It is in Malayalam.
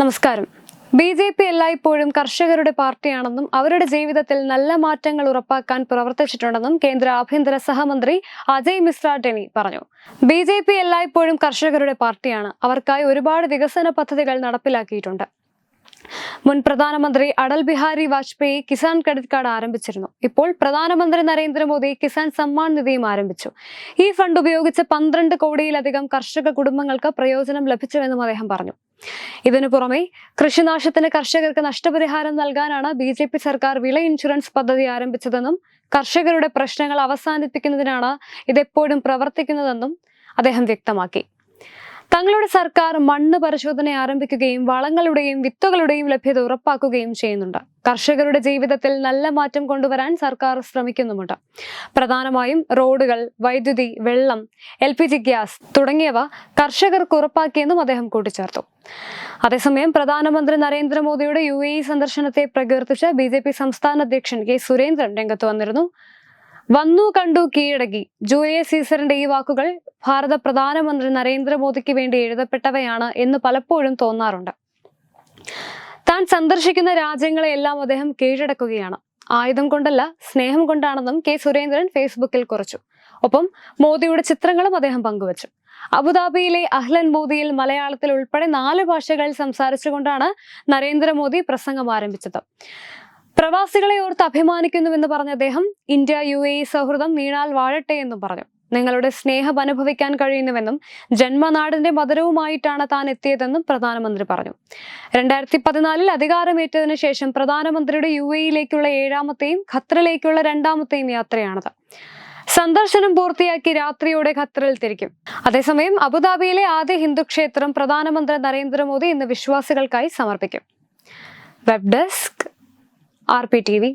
നമസ്കാരം. ബി ജെ പി എല്ലായ്പ്പോഴും കർഷകരുടെ പാർട്ടിയാണെന്നും അവരുടെ ജീവിതത്തിൽ നല്ല മാറ്റങ്ങൾ ഉറപ്പാക്കാൻ പ്രവർത്തിച്ചിട്ടുണ്ടെന്നും കേന്ദ്ര ആഭ്യന്തര സഹമന്ത്രി അജയ് മിശ്ര ടെനി പറഞ്ഞു. ബി ജെ പി എല്ലായ്പ്പോഴും കർഷകരുടെ പാർട്ടിയാണ്. അവർക്കായി ഒരുപാട് വികസന പദ്ധതികൾ നടപ്പിലാക്കിയിട്ടുണ്ട്. മുൻ പ്രധാനമന്ത്രി അടൽ ബിഹാരി വാജ്പേയി കിസാൻ ക്രെഡിറ്റ് കാർഡ് ആരംഭിച്ചിരുന്നു. ഇപ്പോൾ പ്രധാനമന്ത്രി നരേന്ദ്രമോദി കിസാൻ സമ്മാൻ നിധിയും ആരംഭിച്ചു. ഈ ഫണ്ട് ഉപയോഗിച്ച് പന്ത്രണ്ട് കോടിയിലധികം കർഷക കുടുംബങ്ങൾക്ക് പ്രയോജനം ലഭിച്ചുവെന്നും അദ്ദേഹം പറഞ്ഞു. ഇതിനു പുറമെ കൃഷിനാശത്തിന് കർഷകർക്ക് നഷ്ടപരിഹാരം നൽകാനാണ് ബി ജെ പി സർക്കാർ വിള ഇൻഷുറൻസ് പദ്ധതി ആരംഭിച്ചതെന്നും കർഷകരുടെ പ്രശ്നങ്ങൾ അവസാനിപ്പിക്കുന്നതിനാണ് ഇതെപ്പോഴും പ്രവർത്തിക്കുന്നതെന്നും അദ്ദേഹം വ്യക്തമാക്കി. തങ്ങളുടെ സർക്കാർ മണ്ണ് പരിശോധന ആരംഭിക്കുകയും വളങ്ങളുടെയും വിത്തുകളുടെയും ലഭ്യത ഉറപ്പാക്കുകയും ചെയ്യുന്നുണ്ട്. കർഷകരുടെ ജീവിതത്തിൽ നല്ല മാറ്റം കൊണ്ടുവരാൻ സർക്കാർ ശ്രമിക്കുന്നുമുണ്ട്. പ്രധാനമായും റോഡുകൾ വൈദ്യുതി വെള്ളം എൽ പി ജി ഗ്യാസ് തുടങ്ങിയവ കർഷകർക്ക് ഉറപ്പാക്കിയെന്നും അദ്ദേഹം കൂട്ടിച്ചേർത്തു. അതേസമയം പ്രധാനമന്ത്രി നരേന്ദ്രമോദിയുടെ യു എ ഇ സന്ദർശനത്തെ പ്രകീർത്തിച്ച് ബി ജെ പി സംസ്ഥാന അധ്യക്ഷൻ കെ സുരേന്ദ്രൻ രംഗത്ത് വന്നിരുന്നു. വന്നു കണ്ടു കീഴടക്കി. ജൂലിയസ് സീസറിന്റെ ഈ വാക്കുകൾ ഭാരത പ്രധാനമന്ത്രി നരേന്ദ്രമോദിക്ക് വേണ്ടി എഴുതപ്പെട്ടവയാണ് എന്ന് പലപ്പോഴും തോന്നാറുണ്ട്. താൻ സന്ദർശിക്കുന്ന രാജ്യങ്ങളെയെല്ലാം അദ്ദേഹം കീഴടക്കുകയാണ്. ആയുധം കൊണ്ടല്ല സ്നേഹം കൊണ്ടാണെന്നും കെ. സുരേന്ദ്രൻ ഫേസ്ബുക്കിൽ കുറിച്ചു. ഒപ്പം മോദിയുടെ ചിത്രങ്ങളും അദ്ദേഹം പങ്കുവച്ചു. അബുദാബിയിലെ അഹ്ലൻ മോദിയിൽ മലയാളത്തിൽ ഉൾപ്പെടെ നാല് ഭാഷകളിൽ സംസാരിച്ചുകൊണ്ടാണ് നരേന്ദ്രമോദി പ്രസംഗം ആരംഭിച്ചത്. പ്രവാസികളെ ഓർത്ത് അഭിമാനിക്കുന്നുവെന്ന് പറഞ്ഞ അദ്ദേഹം ഇന്ത്യ യു എ സൗഹൃദം നീണാൽ വാഴട്ടെ എന്നും പറഞ്ഞു. നിങ്ങളുടെ സ്നേഹം അനുഭവിക്കാൻ കഴിയുന്നുവെന്നും ജന്മനാടിന്റെ മധുരവുമായിട്ടാണ് താൻ എത്തിയതെന്നും പ്രധാനമന്ത്രി പറഞ്ഞു. രണ്ടായിരത്തി പതിനാലിൽ അധികാരമേറ്റതിനു ശേഷം പ്രധാനമന്ത്രിയുടെ യു എയിലേക്കുള്ള ഏഴാമത്തെയും ഖത്തറിലേക്കുള്ള രണ്ടാമത്തെയും യാത്രയാണത്. സന്ദർശനം പൂർത്തിയാക്കി രാത്രിയോടെ ഖത്തറിൽ തിരിക്കും. അതേസമയം അബുദാബിയിലെ ആദ്യ ഹിന്ദു ക്ഷേത്രം പ്രധാനമന്ത്രി നരേന്ദ്രമോദി ഇന്ന് വിശ്വാസികൾക്കായി സമർപ്പിക്കും. Web desk आरपीटीवी